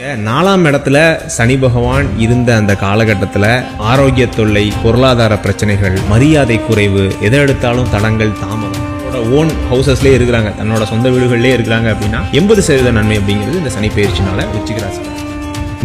நாலாம் இடத்துல சனி பகவான் இருந்த அந்த காலகட்டத்தில் ஆரோக்கிய தொல்லை பொருளாதார பிரச்சனைகள் மரியாதை குறைவு எதை எடுத்தாலும் தடங்கள் தாமதம். ஓன் ஹவுசஸ்லேயே இருக்கிறாங்க. தன்னோட சொந்த வீடுகள்லேயே இருக்கிறாங்க அப்படின்னா எண்பது சதவீத நன்மை அப்படிங்கிறது இந்த சனி பயிற்சினால விருச்சிக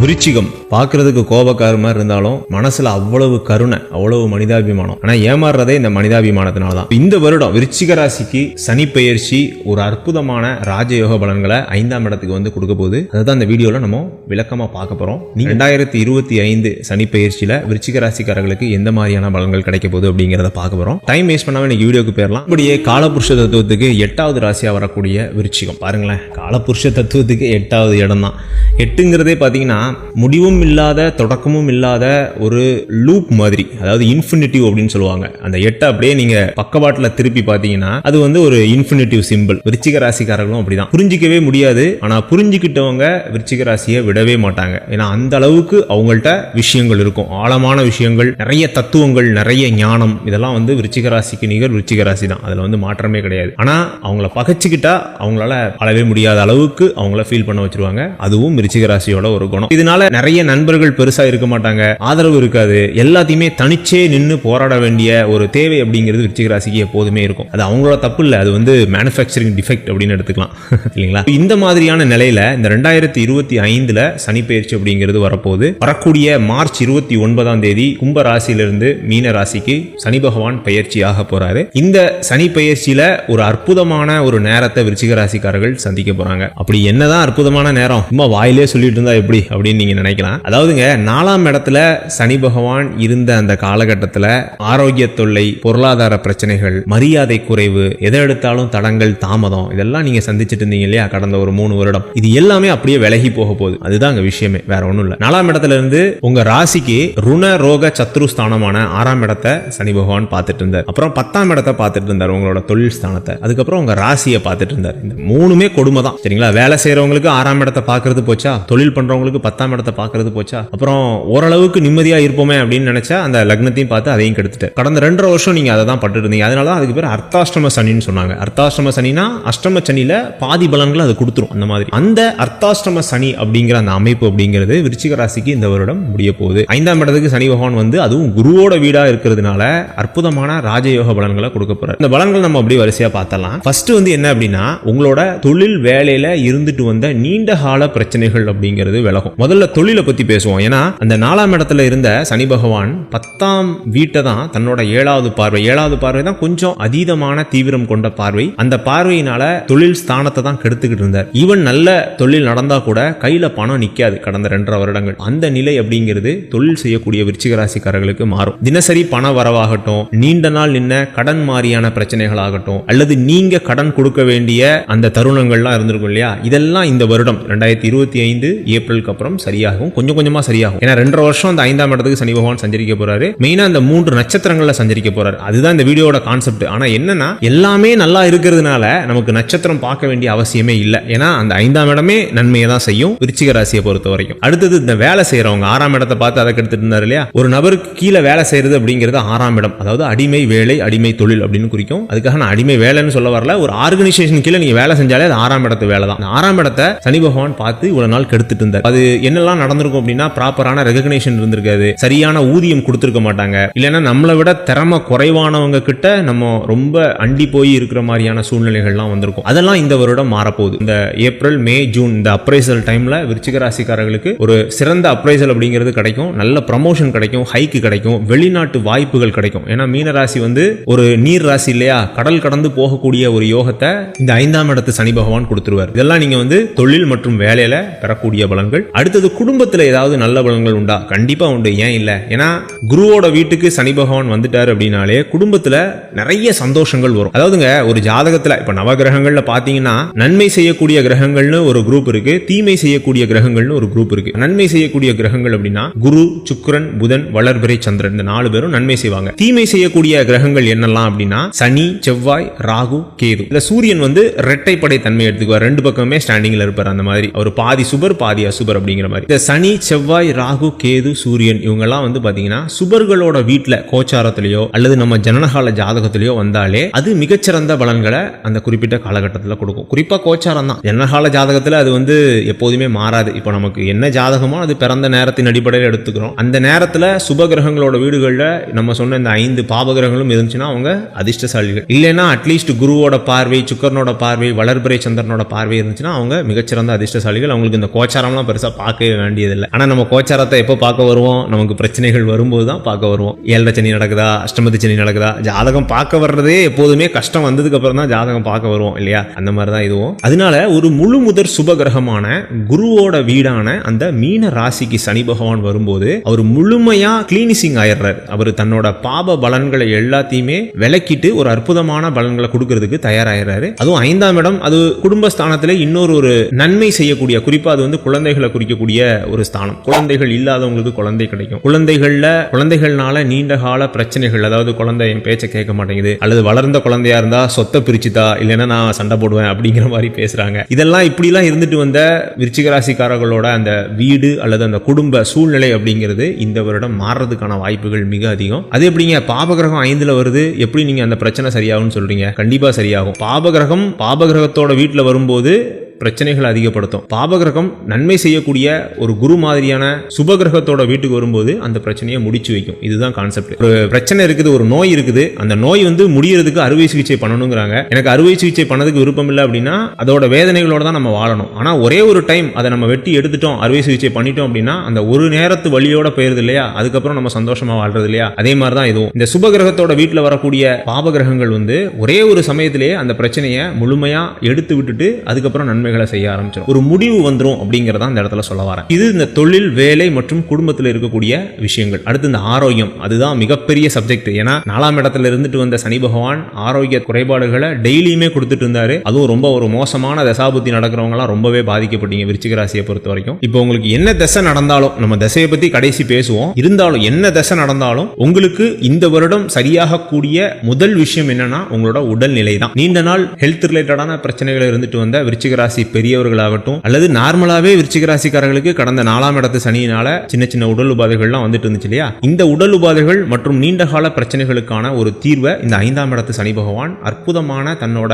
விருச்சிகம். பார்க்கறதுக்கு கோபக்கார மாதிரி இருந்தாலும் மனசுல அவ்வளவு கருணை அவ்வளவு மனிதாபிமானம். ஆனா ஏமாறுறதே இந்த மனிதாபிமானத்தினால தான் இந்த வருடம் விருச்சிக ராசிக்கு சனி பெயர்ச்சி ஒரு அற்புதமான ராஜயோக பலன்களை ஐந்தாம் இடத்துக்கு வந்து கொடுக்க போகுது. அதுதான் இந்த வீடியோல நம்ம விளக்கமா பார்க்க போறோம். ரெண்டாயிரத்தி இருபத்தி ஐந்து சனி பெயர்ச்சியில விருச்சிக ராசிக்காரர்களுக்கு எந்த மாதிரியான பலன்கள் கிடைக்க போகுது அப்படிங்கிறத பார்க்க போறோம். டைம் வேஸ்ட் பண்ணாம இன்னைக்கு வீடியோக்கு போயிடலாம் இப்படியே காலபுருஷ தத்துவத்துக்கு எட்டாவது ராசியா வரக்கூடிய விருச்சிகம். பாருங்களேன் காலபுருஷ தத்துவத்துக்கு எட்டாவது இடம் தான் எட்டுங்கிறதே பார்த்தீங்கன்னா முடிவும் இல்லாத தொடக்கமும் இல்லாத ஒரு லூப் மாதிரி அதாவது இன்ஃபினிட்டிவ் அப்படின்னு சொல்லுவாங்க. அந்த எட்டை அப்படியே நீங்க பக்கவாட்டில் திருப்பி பார்த்தீங்கன்னா அது வந்து ஒரு இன்ஃபினிட்டிவ் சிம்பிள் விருச்சிக ராசிக்காரர்களும் அப்படிதான். புரிஞ்சிக்கவே முடியாது. ஆனா புரிஞ்சுக்கிட்டவங்க விருச்சிக ராசியை விடவே மாட்டாங்க. ஏன்னா அந்த அளவுக்கு அவங்கள்ட்ட விஷயங்கள் இருக்கும். ஆழமான விஷயங்கள் நிறைய தத்துவங்கள் நிறைய ஞானம். இதெல்லாம் வந்து விருச்சிக ராசிக்கு நிகர் விருச்சிக ராசி தான். அதுல வந்து மாற்றமே கிடையாது. ஆனா அவங்கள பகைச்சுக்கிட்டா அவங்களால அளவே முடியாத அளவுக்கு அவங்கள ஃபீல் பண்ண வச்சிருவாங்க. அதுவும் விருச்சிக ராசியோட ஒரு குணம். இதனால நிறைய நண்பர்கள் பெருசா இருக்க மாட்டாங்க. ஆதரவு இருக்காது. எல்லாத்தையுமே தனிச்சே நின்று போராட வேண்டிய ஒரு தேவை அப்படிங்கிறது விருச்சிக ராசிக்கு எப்போதுமே இருக்கும். அது அவங்களோட தப்பு இல்லை. அது வந்து மேனுஃபேக்சரிங் டிஃபெக்ட் அப்படின்னு எடுத்துக்கலாம். இல்லைங்களா? இந்த மாதிரியான நிலையில இந்த ரெண்டாயிரத்தி இருபத்தி ஐந்துல சனி பயிற்சி அப்படிங்கிறது வரப்போகுது. வரக்கூடிய மார்ச் இருபத்தி ஒன்பதாம் தேதி கும்ப ராசியிலிருந்து மீன ராசிக்கு சனி பகவான் பயிற்சி ஆக போறாரு. இந்த சனி பயிற்சியில ஒரு அற்புதமான ஒரு நேரத்தை விருச்சிக ராசிக்காரர்கள் சந்திக்க போறாங்க. அப்படி என்னதான் அற்புதமான நேரம்? சும்மா வாயிலே சொல்லிட்டு இருந்தா எப்படி? அப்படின்னு நீங்க நினைக்கலாம். அதாவதுங்க நாலாம் இடத்துல சனி பகவான் இருந்த அந்த காலகட்டத்தில் ஆரோக்கிய தொல்லை பொருளாதார பிரச்சனைகள் மரியாதை குறைவு எதை எடுத்தாலும் தடங்கள் தாமதம் இதெல்லாம் நீங்க சந்திச்சுட்டு இருந்தீங்க இல்லையா கடந்த ஒரு மூணு வருடம். இது எல்லாமே அப்படியே விலகி போக போகுது. அதுதான் அங்க விஷயமே வேற ஒன்றும் இல்லை. நாலாம் இடத்துல இருந்து உங்க ராசிக்கு ருண ரோக சத்ரு ஸ்தானமான ஆறாம் இடத்தை சனி பகவான் பார்த்துட்டு இருந்தார். அப்புறம் பத்தாம் இடத்தை பார்த்துட்டு இருந்தார் உங்களோட தொழில் ஸ்தானத்தை. அதுக்கப்புறம் உங்க ராசியை பார்த்துட்டு இருந்தார். இந்த மூணுமே கொடுமை தான் சரிங்களா? வேலை செய்யறவங்களுக்கு ஆறாம் இடத்தை பார்க்கறது போச்சா? தொழில் பண்றவங்களுக்கு பத்தாம் இடத்தை பார்க்கறது போச்சா? அப்புறம் ஓரளவுக்கு நிம்மதியா இருப்போமே அப்படின்னு நினைச்சா அந்த லக்னத்தையும் பார்த்து அதையும் கெடுத்துட்டு கடந்த ரெண்டரை வருஷம் நீங்க அதை தான் பட்டு இருந்தீங்க அதனால தான் அதுக்கு பேர் அர்த்தாஷ்டம சனின்னு சொன்னாங்க. அர்த்தாஷ்டம சனினா அஷ்டம சனியில பாதி பலன்களை அது கொடுத்துரும் அந்த மாதிரி. அந்த அர்த்தாஷ்டம சனி அப்படிங்கிற அந்த அமைப்பு அப்படிங்கிறது விருச்சிக ராசிக்கு இந்த வருடம் முடிய போகுது. ஐந்தாம் இடத்துக்கு சனி பகவான் வந்து அதுவும் குருவோட வீடா இருக்கிறதுனால அற்புதமான ராஜயோக பலன்களை கொடுக்க போறாரு. இந்த பலன்கள் நம்ம அப்படியே வரிசையா பார்த்தலாம் ஃபர்ஸ்ட் வந்து என்ன அப்படின்னா உங்களோட தொழில் வேலையில இருந்துட்டு வந்த நீண்ட கால பிரச்சனைகள் அப்படிங்கிறது விலகும். முதல்ல தொழிலை பற்றி பேசுவோம். ஏன்னா அந்த நாலாம் இடத்துல இருந்த சனி பகவான் பத்தாம் வீட்டை தான் தன்னோட ஏழாவது பார்வை. ஏழாவது பார்வை தான் கொஞ்சம் அதீதமான தீவிரம் கொண்ட பார்வை. அந்த பார்வையினால தொழில் ஸ்தானத்தை தான் கெடுத்துக்கிட்டு இருந்தார். ஈவன் நல்ல தொழில் நடந்தா கூட கையில பணம் நிக்காது கடந்த ரெண்டரை வருடங்கள். அந்த நிலை அப்படிங்கிறது தொழில் செய்யக்கூடிய விருச்சிக ராசிக்காரர்களுக்கு மாறும். தினசரி பண வரவாகட்டும் நீண்ட நாள் நின்ன கடன் மாதிரியான பிரச்சனைகள் ஆகட்டும் அல்லது நீங்க கடன் கொடுக்க வேண்டிய அந்த தருணங்கள்லாம் இருந்திருக்கும் இல்லையா? இதெல்லாம் இந்த வருடம் ரெண்டாயிரத்தி இருபத்தி ஐந்து ஏப்ரலுக்கு அப்புறம். சரியாகும். கொஞ்சம் கொஞ்சமா சரியாகும். ஏன்னா ரெண்டரை வருஷம் அந்த ஐந்தாம் இடத்துக்கு சனி பகவான் சஞ்சரிக்க போறாரு. மெயினா அந்த மூன்று நட்சத்திரங்கள்ல சஞ்சரிக்க போறாரு. அதுதான் இந்த வீடியோட கான்செப்ட் ஆனா என்னன்னா எல்லாமே நல்லா இருக்கிறதுனால நமக்கு நட்சத்திரம் பார்க்க வேண்டிய அவசியமே இல்லை. ஏன்னா அந்த ஐந்தாம் இடமே நன்மையை தான் செய்யும். விருச்சிக ராசியை பொறுத்த வரைக்கும். அடுத்தது இந்த வேலை செய்யறவங்க ஆறாம் இடத்தை பார்த்து அதை கெடுத்துட்டு இருந்தாரு இல்லையா? ஒரு நபருக்கு கீழே வேலை செய்யறது அப்படிங்கிறது ஆறாம் இடம். அதாவது அடிமை வேலை அடிமை தொழில் அப்படின்னு குறிக்கும். அதுக்காக நான் அடிமை வேலைன்னு சொல்ல வரல. ஒரு ஆர்கனைசேஷன் கீழே நீங்க வேலை செஞ்சாலே அது ஆறாம் இடத்து வேலை தான் ஆறாம் இடத்தை சனி பகவான் பார்த்து இவ்வளவு நாள் கெடுத்துட்டு இருந்தார். அது என்னெல்லாம் நடந்திருக்கும் அப்படின்னா ப்ராப்பரான ரெகக்னேஷன் இருந்திருக்காது. சரியான ஊதியம் கொடுத்துருக்க மாட்டாங்க. இல்லைன்னா நம்மளை விட திறமை குறைவானவங்க கிட்ட நம்ம ரொம்ப அண்டி போய் இருக்கிற மாதிரியான சூழ்நிலைகள்லாம் வந்திருக்கும். அதெல்லாம் இந்த வருடம் மாறப்போகுது. இந்த ஏப்ரல் மே ஜூன் இந்த அப்ரைசல் டைம்ல விருச்சிக ராசிக்காரர்களுக்கு ஒரு சிறந்த அப்ரைசல் அப்படிங்கிறது கிடைக்கும். நல்ல ப்ரமோஷன் கிடைக்கும் ஹைக்கு கிடைக்கும் வெளிநாட்டு வாய்ப்புகள் கிடைக்கும். ஏன்னா மீன ராசி வந்து ஒரு நீர் ராசி இல்லையா? கடல் கடந்து போகக்கூடிய ஒரு யோகத்தை இந்த ஐந்தாம் இடத்து சனி பகவான் கொடுத்துருவார். இதெல்லாம் நீங்க வந்து தொழில் மற்றும் வேலையில பெறக்கூடிய பலன்கள். அடுத்தது குடும்பத்தில் ஏதாவது நல்ல பலன்கள் உண்டா? கண்டிப்பாக உண்டு. ஏன் இல்லை? ஏன்னா குருவோட வீட்டுக்கு சனி பகவான் வந்துட்டார் அப்படின்னாலே குடும்பத்தில் நிறைய சந்தோஷங்கள் வரும். அதாவதுங்க ஒரு ஜாதகத்துல நவ நவகிரகங்கள்ல பார்த்தீங்கன்னா நன்மை செய்யக்கூடிய கிரகங்கள்னு ஒரு குரூப் இருக்கு தீமை செய்யக்கூடிய கிரகங்கள்னு ஒரு குரூப் இருக்கு. நன்மை செய்யக்கூடிய கிரகங்கள் அப்படின்னா குரு சுக்ரன் புதன் வளர்பிறை சந்திரன் இந்த நாலு பேரும் நன்மை செய்வாங்க. தீமை செய்யக்கூடிய கிரகங்கள் என்னெல்லாம் அப்படின்னா சனி செவ்வாய் ராகு கேது. இந்த சூரியன் வந்து இரட்டைப்படை தன்மை எடுத்துக்குவார். ரெண்டு பக்கமே ஸ்டாண்டிங்ல இருப்பார். அந்த மாதிரி. அவர் பாதி சுபர் பாதி அசுபர் அப்படி அப்படிங்கிற மாதிரி. இந்த சனி செவ்வாய் ராகு கேது சூரியன் இவங்கெல்லாம் வந்து பாத்தீங்கன்னா சுபர்களோட வீட்டுல கோச்சாரத்திலேயோ அல்லது நம்ம ஜனனகால ஜாதகத்திலேயோ வந்தாலே அது மிகச்சிறந்த பலன்களை அந்த குறிப்பிட்ட காலகட்டத்தில் கொடுக்கும். குறிப்பா கோச்சாரம் தான். ஜனனகால ஜாதகத்துல அது வந்து எப்போதுமே மாறாது. இப்போ நமக்கு என்ன ஜாதகமோ அது பிறந்த நேரத்தின் அடிப்படையில் எடுத்துக்கிறோம். அந்த நேரத்துல சுப கிரகங்களோட வீடுகளில் நம்ம சொன்ன இந்த ஐந்து பாபகிரகங்களும் இருந்துச்சுன்னா அவங்க அதிர்ஷ்டசாலிகள். இல்லைன்னா அட்லீஸ்ட் குருவோட பார்வை சுக்கரனோட பார்வை வளர்பிறை சந்திரனோட பார்வை இருந்துச்சுன்னா அவங்க மிகச்சிறந்த அதிர்ஷ்டசாலிகள். அவங்களுக்கு இந்த கோச்சாரம்லாம் பெருசா பார்க்கவே வேண்டியதில்லை. ஆனால் நம்ம கோச்சாரத்தை எப்போ பார்க்க வருவோம்? நமக்கு பிரச்சனைகள் வரும்போது தான் பார்க்க வருவோம். ஏழரை சனி நடக்குதா? அஷ்டமதி சனி நடக்குதா? ஜாதகம் பார்க்க வர்றதே எப்போதுமே கஷ்டம் வந்ததுக்கு அப்புறம் தான் ஜாதகம் பார்க்க வருவோம் இல்லையா? அந்த மாதிரி தான் இதுவும். அதனால ஒரு முழு முதற் சுப கிரகமான குருவோட வீடான அந்த மீன ராசிக்கு சனி பகவான் வரும்போது அவர் முழுமையா கிளீனிசிங் ஆயிடுறாரு. அவர் தன்னோட பாப பலன்களை எல்லாத்தையுமே விலக்கிட்டு ஒரு அற்புதமான பலன்களை கொடுக்கறதுக்கு தயாராகிறாரு அதுவும் ஐந்தாம் இடம் அது குடும்பஸ்தானத்தில் இன்னொரு ஒரு நன்மை செய்யக்கூடிய குறிப்பா அது வந்து குழந்தைகளை குறிக்கக்கூடிய ஒரு ஸ்தானம். குழந்தைகள் இல்லாதவங்களுக்கு குழந்தை கிடைக்கும். குழந்தைகள்ல குழந்தைகள்னால நீண்ட கால பிரச்சனைகள் அதாவது குழந்தை என் பேச்சை கேட்க மாட்டேங்குது அல்லது வளர்ந்த குழந்தையா இருந்தா சொத்தை பிரிச்சுதா இல்லைன்னா நான் சண்டை போடுவேன் அப்படிங்கிற மாதிரி பேசுறாங்க. இதெல்லாம் இப்படிலாம் இருந்துட்டு வந்த விருச்சிக ராசிக்காரர்களோட அந்த வீடு அல்லது அந்த குடும்ப சூழ்நிலை அப்படிங்கிறது இந்த வருடம் மாறுறதுக்கான வாய்ப்புகள் மிக அதிகம். அது எப்படிங்க? பாபகிரகம் ஐந்துல வருது. எப்படி நீங்க அந்த பிரச்சனை சரியாகும்னு சொல்றீங்க? கண்டிப்பா சரியாகும். பாபகிரகம் பாபகிரகத்தோட வீட்டுல வரும்போது பிரச்சனைகளை அதிகப்படுத்தும். பாபகிரகம் நன்மை செய்யக்கூடிய ஒரு குரு மாதிரியான சுபகிரகத்தோட வீட்டுக்கு வரும்போது அந்த பிரச்சனையை முடிச்சு வைக்கும். இதுதான் கான்செப்ட் ஒரு பிரச்சனை இருக்குது ஒரு நோய் இருக்குது. அந்த நோய் வந்து முடியறதுக்கு அறுவை சிகிச்சை பண்ணணுங்கிறாங்க. எனக்கு அறுவை சிகிச்சை பண்ணதுக்கு விருப்பம் இல்லை அப்படின்னா அதோட வேதனைகளோட தான் நம்ம வாழணும். ஆனா ஒரே ஒரு டைம் அதை நம்ம வெட்டி எடுத்துட்டோம் அறுவை சிகிச்சை பண்ணிட்டோம் அப்படின்னா அந்த ஒரு நேரத்து வழியோட போயிருது இல்லையா? அதுக்கப்புறம் நம்ம சந்தோஷமா வாழ்றது இல்லையா? அதே மாதிரி தான் இதுவும். இந்த சுபகிரகத்தோட வீட்டில் வரக்கூடிய பாபகிரகங்கள் வந்து ஒரே ஒரு சமயத்திலேயே அந்த பிரச்சனையை முழுமையா எடுத்து விட்டுட்டு அதுக்கப்புறம் நன்மை நன்மைகளை செய்ய ஆரம்பிச்சிடும் ஒரு முடிவு வந்துடும் அப்படிங்கிறத அந்த இடத்துல சொல்ல வரேன். இது இந்த தொழில் வேலை மற்றும் குடும்பத்தில் இருக்கக்கூடிய விஷயங்கள். அடுத்து இந்த ஆரோக்கியம். அதுதான் மிகப்பெரிய சப்ஜெக்ட் ஏன்னா நாலாம் இடத்துல இருந்துட்டு வந்த சனி பகவான் ஆரோக்கிய குறைபாடுகளை டெய்லியுமே கொடுத்துட்டு இருந்தாரு. அதுவும் ரொம்ப ஒரு மோசமான தசாபுத்தி நடக்கிறவங்களாம் ரொம்பவே பாதிக்கப்பட்டீங்க விருச்சிக ராசியை பொறுத்த வரைக்கும். இப்போ உங்களுக்கு என்ன தசை நடந்தாலும் நம்ம தசையை பத்தி கடைசி பேசுவோம். இருந்தாலும் என்ன தசை நடந்தாலும் உங்களுக்கு இந்த வருடம் சரியாக கூடிய முதல் விஷயம் என்னன்னா உங்களோட உடல்நிலை தான் நீண்ட நாள் ஹெல்த் ரிலேட்டடான பிரச்சனைகள் இருந்துட்டு வந்த விருச்சிக ராசி பெரியவர்களாகட்டும் அல்லது நார்மலாவே விருச்சிக ராசிக்காரர்களுக்கு கடந்த நாலாம் இடத்து சனியினால சின்ன சின்ன உடல் உபாதைகள்லாம் வந்துட்டு இருந்துச்சு இல்லையா? இந்த உடல் உபாதைகள் மற்றும் நீண்ட கால பிரச்சனைகளுக்கான ஒரு தீர்வை இந்த ஐந்தாம் இடத்து சனி பகவான் அற்புதமான தன்னோட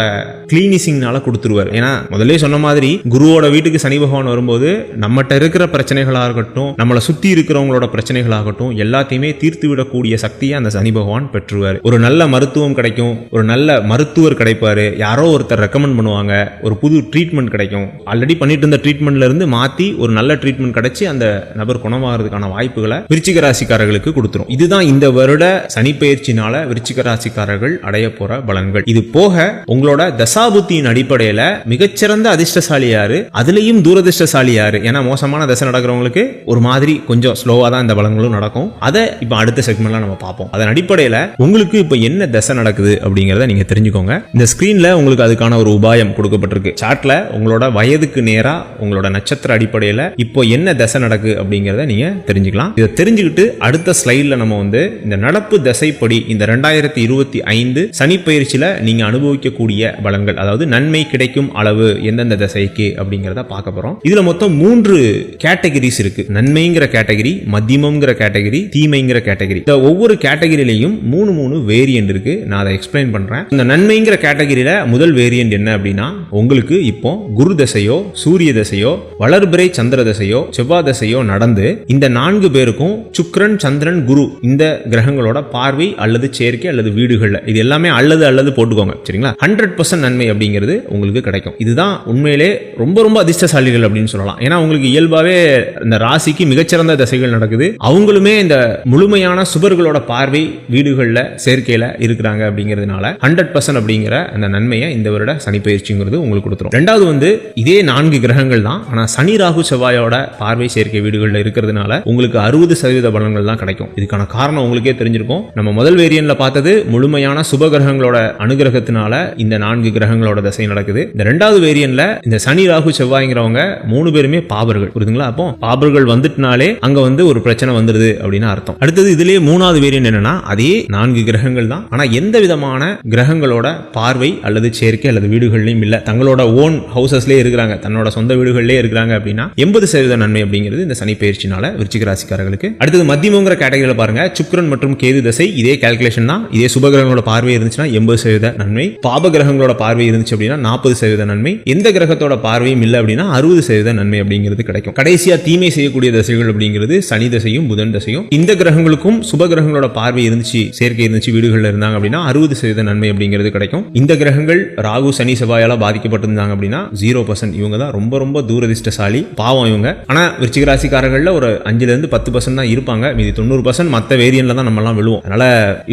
கிளீனிசிங்னால கொடுத்துருவார். ஏன்னா முதல்ல சொன்ன மாதிரி குருவோட வீட்டுக்கு சனி பகவான் வரும்போது நம்மகிட்ட இருக்கிற பிரச்சனைகளாக இருக்கட்டும் நம்மளை சுத்தி இருக்கிறவங்களோட பிரச்சனைகளாகட்டும் எல்லாத்தையுமே தீர்த்து விடக்கூடிய சக்தியை அந்த சனி பகவான் பெற்றுவார். ஒரு நல்ல மருத்துவம் கிடைக்கும் ஒரு நல்ல மருத்துவர் கிடைப்பாரு யாரோ ஒருத்தர் ரெக்கமெண்ட் பண்ணுவாங்க ஒரு புது ட்ரீட்மெண்ட் கிடைக்கும். ஆல்ரெடி பண்ணிட்டு இருந்த ட்ரீட்மெண்ட்ல இருந்து மாத்தி ஒரு நல்ல ட்ரீட்மெண்ட் கிடைச்சி அந்த நபர் குணமாகிறதுக்கான வாய்ப்புகளை விருச்சிக ராசிக்காரர்களுக்கு கொடுத்துரும். இதுதான் இந்த வருட சனி பயிற்சினால விருச்சிக ராசிக்காரர்கள் அடைய போற பலன்கள். இது போக உங்களோட தசாபுத்தியின் அடிப்படையில மிகச்சிறந்த அதிர்ஷ்டசாலி யாரு? அதுலயும் தூரதிர்ஷ்டசாலி யாரு? ஏன்னா மோசமான தசை நடக்கிறவங்களுக்கு ஒரு மாதிரி கொஞ்சம் ஸ்லோவா தான் இந்த பலன்களும் நடக்கும். அதை இப்போ அடுத்த செக்மெண்ட்ல நம்ம பார்ப்போம். அதன் அடிப்படையில உங்களுக்கு இப்போ என்ன தசை நடக்குது அப்படிங்கிறத நீங்க தெரிஞ்சுக்கோங்க. இந்த ஸ்கிரீன்ல உங்களுக்கு அதுக்கான ஒரு உபாயம் கொடுக்கப்பட்டிருக்கு. சாட்ல உங்களோட வயதுக்கு நேரா உங்களோட நட்சத்திர அடிப்படையில இப்போ என்ன தசை நடக்கு அப்படிங்கறத நீங்க தெரிஞ்சுக்கலாம். இதை தெரிஞ்சுக்கிட்டு அடுத்த ஸ்லைட்ல நம்ம வந்து இந்த நடப்பு தசைப்படி இந்த ரெண்டாயிரத்தி இருபத்தி ஐந்து சனி பயிற்சியில நீங்க அனுபவிக்கக்கூடிய பலன்கள் அதாவது நன்மை கிடைக்கும் அளவு எந்தெந்த தசைக்கு அப்படிங்கறத பார்க்க போறோம். இதுல மொத்தம் மூன்று கேட்டகரிஸ் இருக்கு. நன்மைங்கிற கேட்டகரி மத்தியமங்கிற கேட்டகரி தீமைங்கிற கேட்டகரி. இந்த ஒவ்வொரு கேட்டகரியிலையும் மூணு மூணு வேரியன்ட் இருக்கு. நான் அதை எக்ஸ்பிளைன் பண்றேன். இந்த நன்மைங்கிற கேட்டகரியில முதல் வேரியன்ட் என்ன அப்படின்னா உங்களுக்கு இப்போ குரு தசையோ சூரிய தசையோ வளர்பிறை சந்திர தசையோ செவ்வாய் தசையோ நடந்து இந்த நான்கு பேருக்கும் சுக்ரன் சந்திரன் குரு இந்த கிரகங்களோட பார்வை அல்லது சேர்க்கை அல்லது வீடுகள்ல. இது எல்லாமே அல்லது அல்லது போட்டுக்கோங்க. சரிங்களா? ஹண்ட்ரட் பர்சன்ட் நன்மை அப்படிங்கிறது உங்களுக்கு கிடைக்கும். இதுதான் உண்மையிலே ரொம்ப ரொம்ப அதிர்ஷ்டசாலிகள் அப்படின்னு சொல்லலாம். ஏன்னா உங்களுக்கு இயல்பாவே இந்த ராசிக்கு மிகச்சிறந்த தசைகள் நடக்குது. அவங்களுமே இந்த முழுமையான சுபர்களோட பார்வை வீடுகள்ல சேர்க்கையில இருக்கிறாங்க அப்படிங்கிறதுனால ஹண்ட்ரட் பர்சன்ட் அப்படிங்கிற அந்த நன்மையை இந்த வருட சனி பயிற்சிங்கிறது உங்களுக்கு கொடுத்துரும். ரெண்டாவது வந்து இதே நான்கு கிரகங்கள் தான். ஆனால் சனி ராகு செவ்வாயோட பார்வை சேர்க்கை வீடுகள்ல இருக்கிறதுனால உங்களுக்கு அறுபது சதவீத பலன்கள் தான் கிடைக்கும். இதுக்கான காரணம் உங்களுக்கே தெரிஞ்சிருக்கும். நம்ம முதல் வேரியன்ல பார்த்தது முழுமையான சுப கிரகங்களோட அனுகிரகத்தினால இந்த நான்கு கிரகங்களோட தசை நடக்குது. இந்த ரெண்டாவது வேரியன்ல இந்த சனி ராகு செவ்வாய்ங்கிறவங்க மூணு பேருமே பாபர்கள். புரியுதுங்களா? அப்போ பாபர்கள் வந்துட்டுனாலே அங்க வந்து ஒரு பிரச்சனை வந்துருது அப்படின்னு அர்த்தம். அடுத்தது இதுலயே மூணாவது வேரியன் என்னன்னா அதே நான்கு கிரகங்கள் தான். ஆனா எந்த விதமான கிரகங்களோட பார்வை அல்லது சேர்க்கை அல்லது வீடுகள்லையும் இல்லை. தங்களோட ஓன் ஹவுஸ் ஹவுசஸ்லேயே இருக்கிறாங்க தன்னோட சொந்த வீடுகளிலே இருக்கிறாங்க அப்படின்னா எண்பது சதவீத நன்மை அப்படிங்கிறது இந்த சனி பயிற்சினால விருச்சிக ராசிக்காரர்களுக்கு. அடுத்தது மத்தியமங்கிற கேட்டகரியில் பாருங்க சுக்ரன் மற்றும் கேது தசை இதே கால்குலேஷன் தான். இதே சுபகிரகங்களோட பார்வை இருந்துச்சுன்னா எண்பது சதவீத நன்மை. பாப கிரகங்களோட பார்வை இருந்துச்சு அப்படின்னா நாற்பது சதவீத நன்மை. எந்த கிரகத்தோட பார்வையும் இல்லை அப்படின்னா அறுபது சதவீத நன்மை அப்படிங்கிறது கிடைக்கும். கடைசியா தீமை செய்யக்கூடிய தசைகள் அப்படிங்கிறது சனி தசையும் புதன் தசையும். இந்த கிரகங்களுக்கும் சுப கிரகங்களோட பார்வை இருந்துச்சு சேர்க்கை இருந்துச்சு வீடுகளில் இருந்தாங்க அப்படின்னா அறுபது சதவீத நன்மை அப்படிங்கிறது கிடைக்கும். இந்த கிரகங்கள் ராகு சனி செவ்வாயால பாதிக்கப்பட்டிருந்தாங்க அப்படின்னா ஜீரோ பர்சன்ட் இவங்க தான் ரொம்ப ரொம்ப தூரதிஷ்டசாலி பாவம் இவங்க. ஆனா விருச்சிக ராசிக்காரர்களில் ஒரு அஞ்சுலேருந்து பத்து பர்சன்ட் தான் இருப்பாங்க. மீதி தொண்ணூறு பர்சன்ட் மற்ற வேரியன்ல தான் நம்மலாம் விழுவோம். அதனால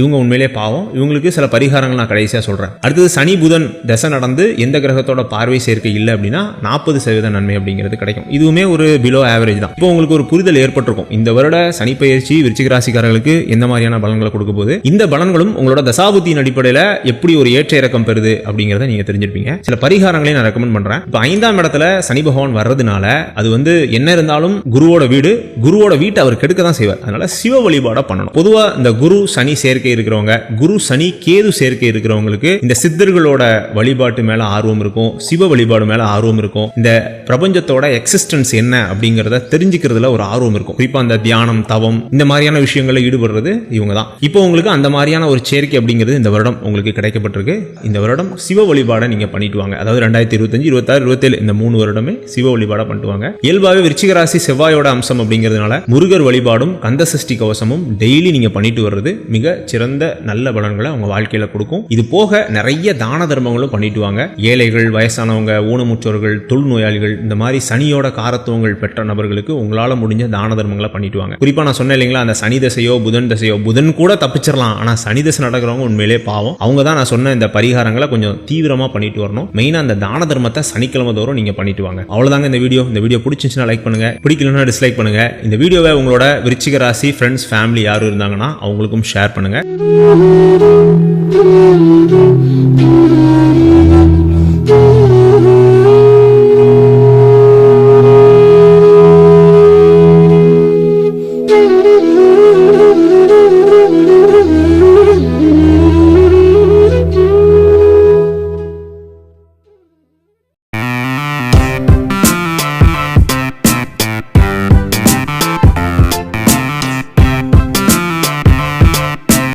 இவங்க உண்மையிலே பாவம். இவங்களுக்கு சில பரிகாரங்கள் நான் கடைசியாக சொல்கிறேன் அடுத்தது சனி புதன் தசை நடந்து எந்த கிரகத்தோட பார்வை சேர்க்கை இல்லை அப்படின்னா நாற்பது சதவீத நன்மை அப்படிங்கிறது கிடைக்கும். இதுவுமே ஒரு பிலோ ஆவரேஜ் தான். இப்போ உங்களுக்கு ஒரு புரிதல் ஏற்பட்டிருக்கும். இந்த வருட சனி பயிற்சி விருச்சிக ராசிக்காரர்களுக்கு எந்த மாதிரியான பலன்களை கொடுக்க போது இந்த பலன்களும் உங்களோட தசாபுத்தியின் அடிப்படையில் எப்படி ஒரு ஏற்ற இறக்கம் பெறுது அப்படிங்கிறத நீங்கள் தெரிஞ்சிருப்பீங்க. சில பரிகாரங்களையும் நான் ரெக்கமெண்ட் பண்றேன். இப்போ ஐந்தாம் இடத்துல சனி பகவான் வர்றதுனால அது வந்து என்ன இருந்தாலும் குருவோட வீடு குருவோட வீட்டை அவர் கெடுக்க தான் செய்வார். அதனால சிவ வழிபாட பண்ணணும். பொதுவா இந்த குரு சனி சேர்க்கை இருக்கிறவங்க குரு சனி கேது சேர்க்கை இருக்கிறவங்களுக்கு இந்த சித்தர்களோட வழிபாட்டு மேல ஆர்வம் இருக்கும் சிவ வழிபாடு மேல ஆர்வம் இருக்கும். இந்த பிரபஞ்சத்தோட எக்ஸிஸ்டன்ஸ் என்ன அப்படிங்கறத தெரிஞ்சுக்கிறதுல ஒரு ஆர்வம் இருக்கும். குறிப்பா அந்த தியானம் தவம் இந்த மாதிரியான விஷயங்களில் ஈடுபடுறது இவங்க தான் இப்போ உங்களுக்கு அந்த மாதிரியான ஒரு சேர்க்கை அப்படிங்கிறது இந்த வருடம் உங்களுக்கு கிடைக்கப்பட்டிருக்கு. இந்த வருடம் சிவ வழிபாடை நீங்க பண்ணிட்டு வாங்க. அதாவது ரெண்டாயிரத்தி இருபத்தஞ்சு இருபத்தாறு இருபத்தேழு இந்த மூணு வருடமே சிவ வழிபாட பண்ணிட்டு இயல்பாகவே விருச்சிக ராசி செவ்வாயோட அம்சம் அப்படிங்கிறதுனால முருகர் வழிபாடும் கந்த சஷ்டி கவசமும் டெய்லி நீங்க பண்ணிட்டு வர்றது மிக சிறந்த நல்ல பலன்களை அவங்க வாழ்க்கையில கொடுக்கும். இது போக நிறைய தான தர்மங்களும் பண்ணிட்டு வாங்க ஏழைகள் வயசானவங்க ஊனமுற்றோர்கள் தொழுநோயாளிகள் இந்த மாதிரி சனியோட காரத்துவங்கள் பெற்ற நபர்களுக்கு உங்களால முடிஞ்ச தான தர்மங்களை பண்ணிட்டு வாங்க குறிப்பா நான் சொன்னேன் இல்லைங்களா அந்த சனி தசையோ புதன் தசையோ புதன் கூட தப்பிச்சிடலாம் ஆனா சனி தசை நடக்கிறவங்க உண்மையிலே பாவம். அவங்க தான் நான் சொன்ன இந்த பரிகாரங்களை கொஞ்சம் தீவிரமா பண்ணிட்டு வரணும். மெயினா அந்த தான தர்மத்தை சனிக்கிழமை தோறும் நீங்கள் பண்ணிட்டு வாங்க. அவ்வளோதாங்க இந்த வீடியோ. இந்த வீடியோ பிடிச்சிருந்துச்சுன்னா லைக் பண்ணுங்க. பிடிக்கலன்னா டிஸ்லைக் பண்ணுங்க. இந்த வீடியோவை உங்களோட விருச்சிக ராசி ஃப்ரெண்ட்ஸ் ஃபேமிலி யாரும் இருந்தாங்கன்னா அவங்களுக்கும் ஷேர் பண்ணுங்க.